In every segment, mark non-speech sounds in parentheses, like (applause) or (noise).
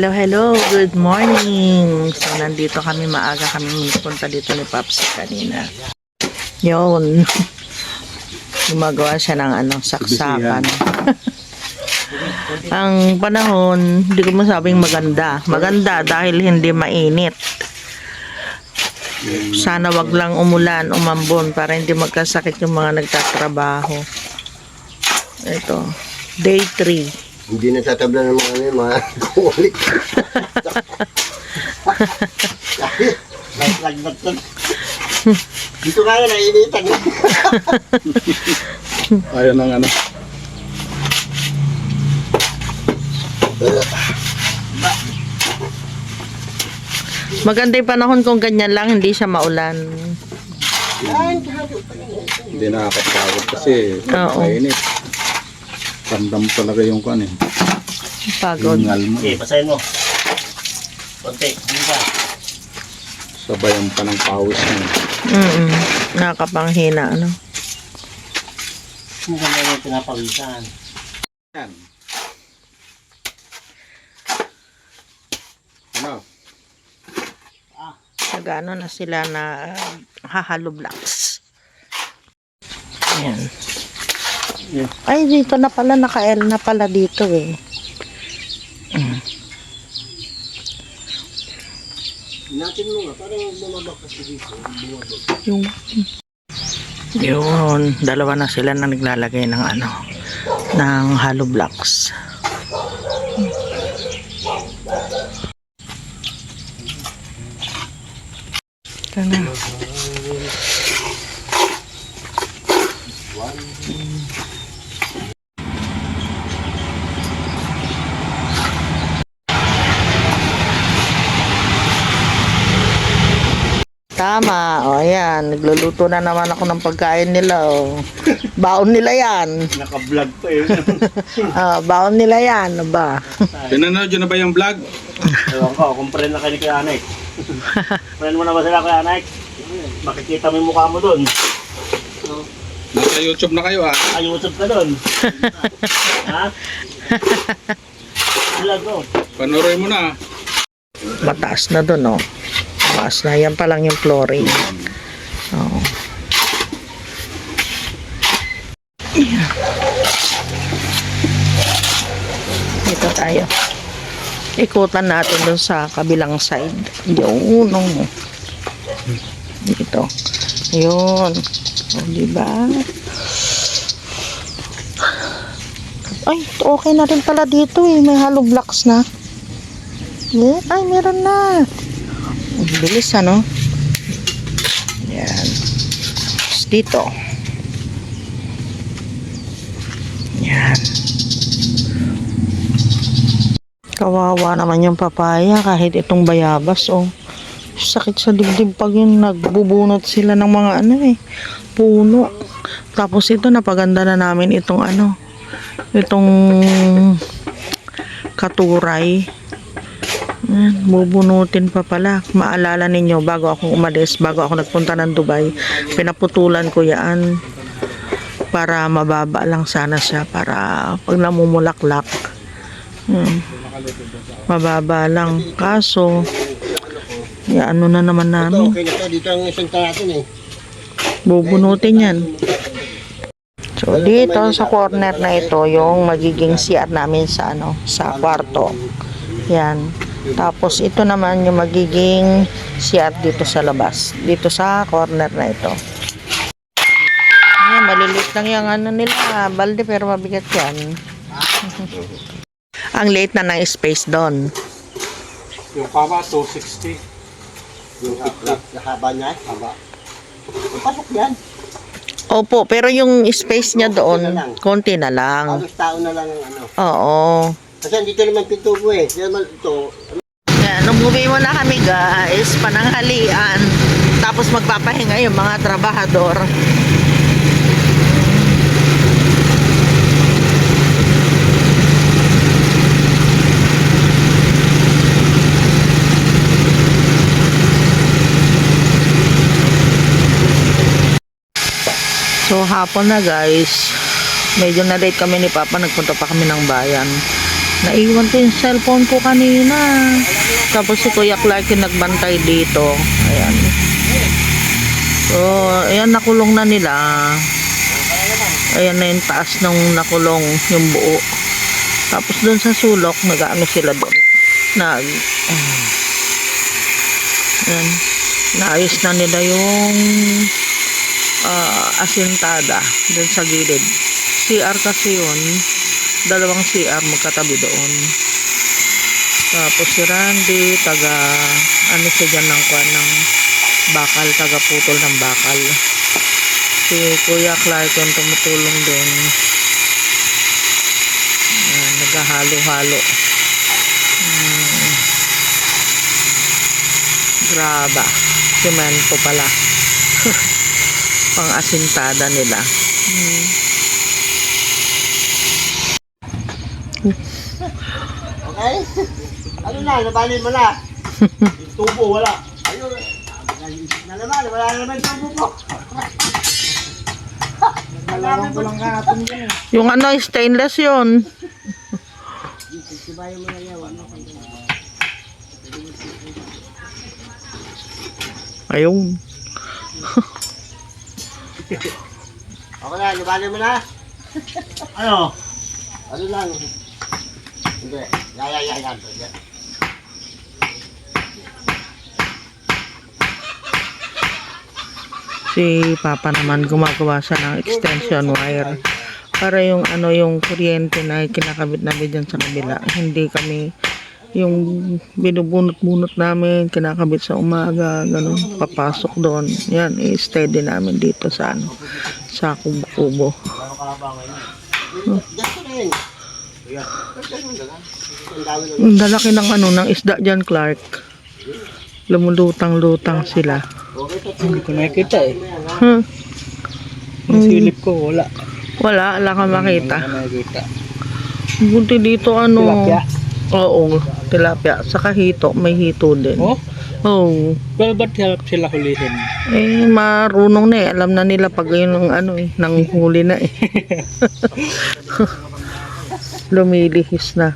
Hello, hello. Good morning. So, nandito kami. Maaga kami punta dito ni Paps kanina. Yun. (laughs) Gumagawa siya ng ano, saksakan. (laughs) Ang panahon, hindi ko masabing maganda. Maganda dahil hindi mainit. Sana wag lang umulan, umambon para hindi magkasakit yung mga nagtatrabaho. Ito, day 3. Hindi nagtatabla ng mga ano, yung mga (laughs) kulit. (laughs) Dito kaya nainitan. (laughs) Ayaw ng ano. Maganda yung panahon kung ganyan lang, hindi siya maulan. Hindi nakakapagod kasi Oo. mainit. Ramdam talaga yung kan eh. Pagod. Hingal mo. Okay, pasayin mo. Konti, hindi ka. Sabayan pa ng pawis mo. Mm Nakakapanghina, ano. Hindi ka na yung pinapawisan. Yan. Ano? Nagano na sila na uh, hahalo blocks. Ayan. Ay, dito na pala, naka-L na pala dito eh. Natin mo nga, parang bumabak kasi dito. Bumabak. Yung... Yun, dalawa na sila na naglalagay ng ano, ng hollow blocks. Ito na. Tama. O, ayan. Nagluluto na naman ako ng pagkain nila. O. Baon nila yan. Naka-vlog pa yun. (laughs) Ah, baon nila yan. Ano ba? Pinanood yun na ba yung vlog? Ewan ko, kung friend na kayo ni Kuya Anek. (laughs) friend mo na ba sila Kuya Anek? Makikita mo yung mukha mo doon. Nasa YouTube na kayo ah. Ay, YouTube ka doon. (laughs) ha? Vlog ko. Panoorin mo na. Mataas na dun, oh. Mataas na. Yan pa lang yung flooring. Oo. Dito tayo. Ikutan natin dun sa kabilang side. Yun, oh. Dito. Yun. O, diba? Ay, okay na rin pala dito eh. May hollow blocks na. Yeah. Ay, meron na. Bilis, ano? Yan. Tapos dito. Yan. Kawawa naman yung papaya kahit itong bayabas, oh. Sakit sa dibdib pag yung nagbubunot sila ng mga ano eh, puno. Tapos ito, napaganda na namin itong ano, itong katuray. Ayan, bubunutin pa pala. Maalala ninyo, bago ako umalis, bago ako nagpunta ng Dubai, pinaputulan ko yan para mababa lang sana siya para pag namumulaklak. Hmm. Mababa lang. Kaso, ya, ano na naman namin. eh. Bubunutin yan. So, dito sa corner na ito, yung magiging CR namin sa ano, sa kwarto. Yan. Tapos ito naman yung magiging CR dito sa labas. Dito sa corner na ito. Ayan, malilit lang yung ano nila, balde pero mabigat yan. (laughs) Ang late na ng space doon. Yung kama, 260. Yung haba niya. Haba. Pasok yan. Opo, pero yung space niya doon, konti na lang. Halos tao na lang ang ano. Oo. Kasi dito naman pinto mo eh. Dito naman ito. Yan, umuwi mo na kami guys, pananghalian. Tapos magpapahinga yung mga trabahador. So hapon na guys. Medyo na late kami ni Papa, nagpunta pa kami ng bayan. Naiwan ko yung cellphone ko kanina. Tapos si Kuya Clark yung nagbantay dito. Ayan. So, ayan nakulong na nila. Ayan na yung taas ng nakulong yung buo. Tapos doon sa sulok, nag-ano sila doon. Nag... Ayan. Naayos na nila yung ah, asintada doon sa gilid. CR kasi yun. Dalawang CR magkatabi doon. Tapos si Randy, taga, ano siya dyan ng kwan ng bakal, taga putol ng bakal. Si Kuya yung tumutulong din. Ayan, naghahalo-halo. Hmm. Graba. Semento pala. (laughs) Pang asintada nila. Hmm. Okay? Ano na, nabali mo na. Yung (laughs) tubo, wala. Ayun. Na naman, wala na naman yung tubo ko. (laughs) Nalaman ko lang kahapon din. Yung ano, stainless yun. Sibayan mo na yan. Ayun. (laughs) Okay na, nabali mo na. Ano? Ano lang? Hindi. Yan, yan, yan, yan. yan. Si Papa naman gumagawa siya ng extension wire. Para yung ano yung kuryente na kinakabit namin dyan sa kabila. Hindi kami yung binubunot-bunot namin, kinakabit sa umaga, ganun, papasok doon. Yan, i-steady namin dito sa ano, sa kubo-kubo. Ano Ang lalaki ng ano, ng isda dyan, Clark. Lumulutang-lutang sila. Hindi ko nakikita eh. Huh. Yung silip ko, wala. Wala, wala kang makita. Buti dito ano. Tilapia? Oo, tilapia. Saka hito, may hito din. Oh? Oo. Well, ba't help sila hulihin? Eh, marunong na eh. Alam na nila pag yun ang ano eh, nang huli na eh. (laughs) Lumilihis na.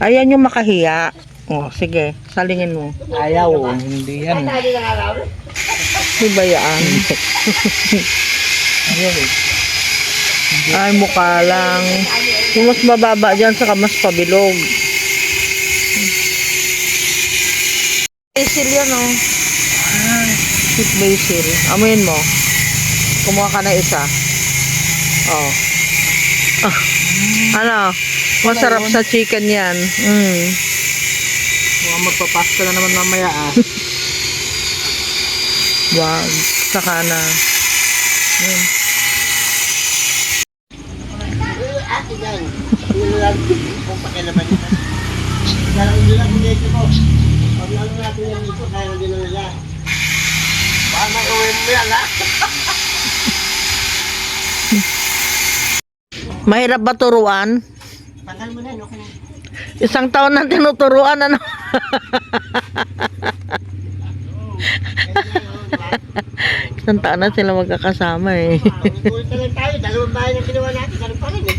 Ayan yung makahiya. Oh, sige, salingin mo. Ayaw, hindi yan. Di ba yan? Ay, mukha lang. Yung mas mababa dyan, saka mas pabilog. Basil yan, oh. Sweet basil. Amuin mo. Kumuha ka na isa. Oh. Ah. Ano? Masarap sa chicken yan. Mm. Mga magpapasta na naman mamaya ah. (laughs) Wag. Saka na. Yun. Ate yan. Lang kung pakialaman nila. Kaya hindi lang kung dito ko. Pag ano natin yan dito, kaya na nila. Baka may uwi mo yan ha. Mahirap ba turuan? Tagal mo na? Okay na. Isang taon na tinuturuan, ano? Isang taon na sila magkakasama eh. Ulit na lang tayo. Dalawang bahay na ginawa natin. Ganun pa rin eh.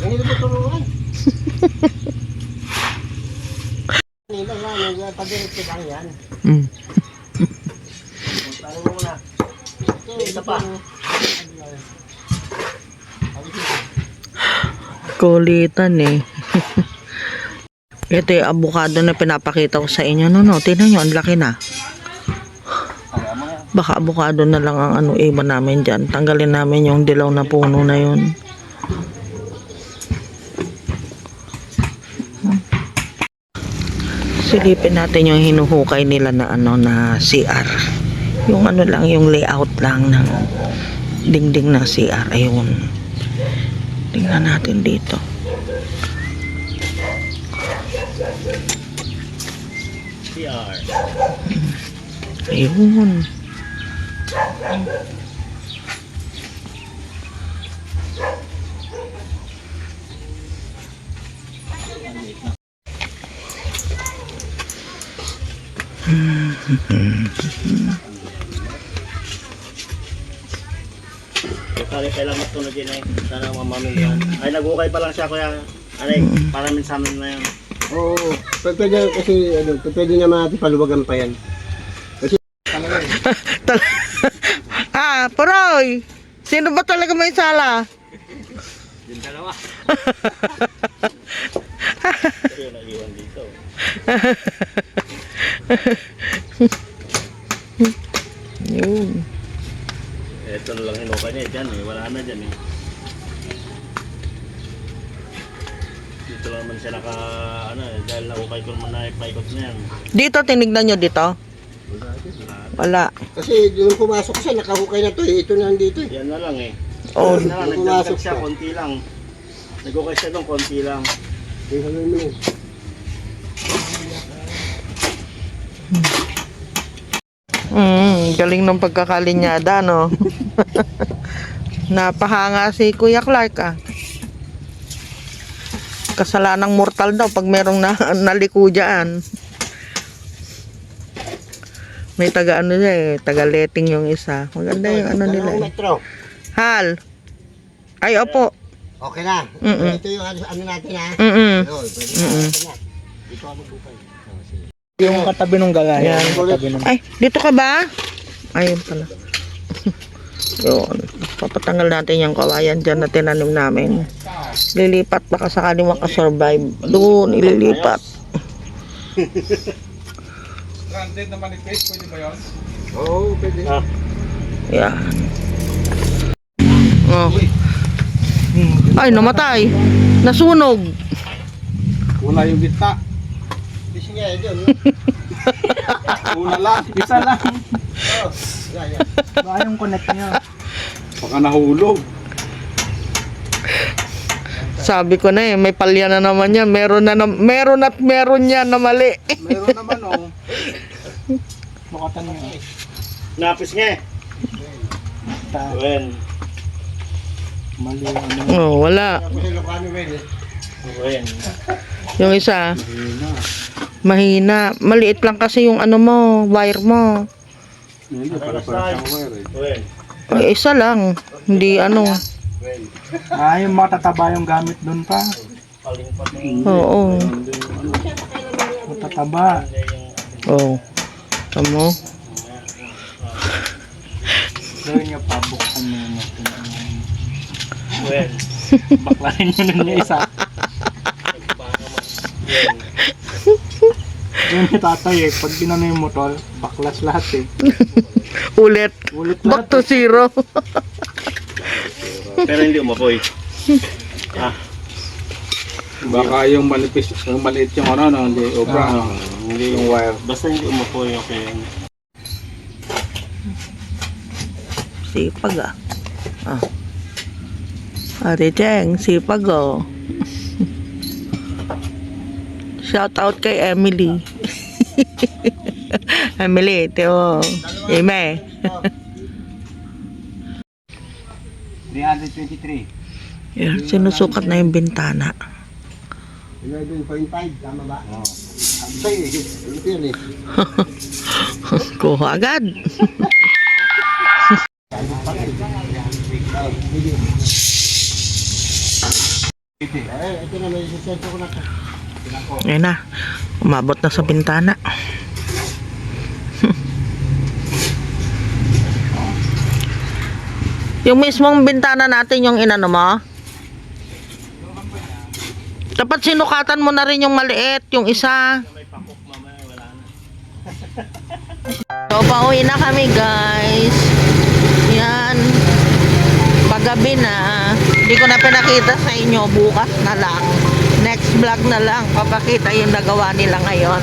Ang hindi mo turuan. Nila lang, nagpadiretso lang yan. Mm. Parang mo muna. Isa pa. Kulitan eh. (laughs) Ito yung avocado na pinapakita ko sa inyo. No, no, tingnan nyo, ang laki na. Baka avocado na lang ang ano iba namin dyan. Tanggalin namin yung dilaw na puno na yun. Silipin natin yung hinuhukay nila na ano na CR. Yung ano lang, yung layout lang ng dingding ng CR. Ayun. Tingnan natin dito. CR. Ayun. (laughs) Kali kailang matulog din eh. Sana mamamingan. Ay, nagukay pa lang siya kuya. Anay, para min sa amin na yan. Oo, p- pwede kasi ano, pwede naman natin paluwagan pa yan. Tal- (laughs) ah, Paroy! Sino ba talaga may sala? Yung dalawa. Pero naiwan dito. Yun. Ito na lang hinukay niya dyan eh. Wala na dyan eh. Dito lang naman siya naka, ano eh, dahil nahukay ko naman na paikot na yan. Dito, tinignan nyo dito? Wala. Kasi yung pumasok kasi nakahukay na to eh. Ito na dito eh. Yan na lang eh. Oh, Yan na lang, Pumasok nagdagdag siya, ka. konti lang. Nagukay siya doon, konti lang. Tingnan mo yun. Mm, galing ng pagkakalinyada, no? (laughs) (laughs) Napahanga si Kuya Clark, ah. Kasalanang mortal daw pag merong na, (laughs) naliko dyan. May taga ano siya eh, taga letting yung isa. Maganda yung ano nila eh. Hal. Ay, opo. Okay na. Mm-mm. Ito yung ano, ano natin ha. Na. Dito ako bukay. Yung katabi ng ng... Ay, dito ka ba? Ayun pala. Yun. Papatanggal natin yung kawayan dyan na tinanim namin. Lilipat baka sakali makasurvive. Doon, ililipat. Stranded na manifest, pwede ba yun? Oo, pwede. Ah, Yan. Oh. Ay, namatay. Nasunog. Wala yung gitna. Fishing nga yun. (laughs) Una lang. Isa lang. Yan, yan. Baka yung connect niya. Baka nahulog. Sabi ko na eh, may palya na naman yan. Meron na, na meron at meron yan na mali. Meron naman oh. (laughs) Bukatan niya. napis nga eh. Wen. Mali yung ano. Oh, wala. Eh. Wen. Yung isa, mahina. Maliit lang kasi yung ano mo, wire mo. Hindi, para para siyang wire eh. Ay, isa lang. Hindi ano. Ah, yung matataba yung gamit doon pa. Paling pa din. Oo. Matataba. Oh. Tamo. Gawin niya pa, buksan mo yun. Wen. (laughs) Baklarin mo nun yung isa. Yung ni tatay eh, pag binano yung motor, baklas lahat eh. (laughs) Ulit. Ulit Back lahat to zero. (laughs) Pero hindi umapoy. (laughs) Ah, Baka yung manifest, yung maliit yung ano, no, hindi obra, ano, hindi yung wire. basta hindi umapoy, okay. Sipag ah. Ah. Ate Cheng, sipag oh. Shout out kay Emily. (laughs) Emily, Teo. Ime. (laughs) 323. Yan, sinusukat na yung bintana. 11.5, tama ba? Oo. Eh. Eh? (laughs) Kuha agad. Ay, ito na, may sisento ko na. Ayan na. Umabot na sa bintana. (laughs) yung mismong bintana natin yung inano mo? Dapat sinukatan mo na rin yung maliit, yung isa. (laughs) So, pauwi na kami guys. Yan. Paggabi na. Hindi ko na pinakita sa inyo. Bukas na lang. Next vlog na lang. Papakita yung nagawa nila ngayon.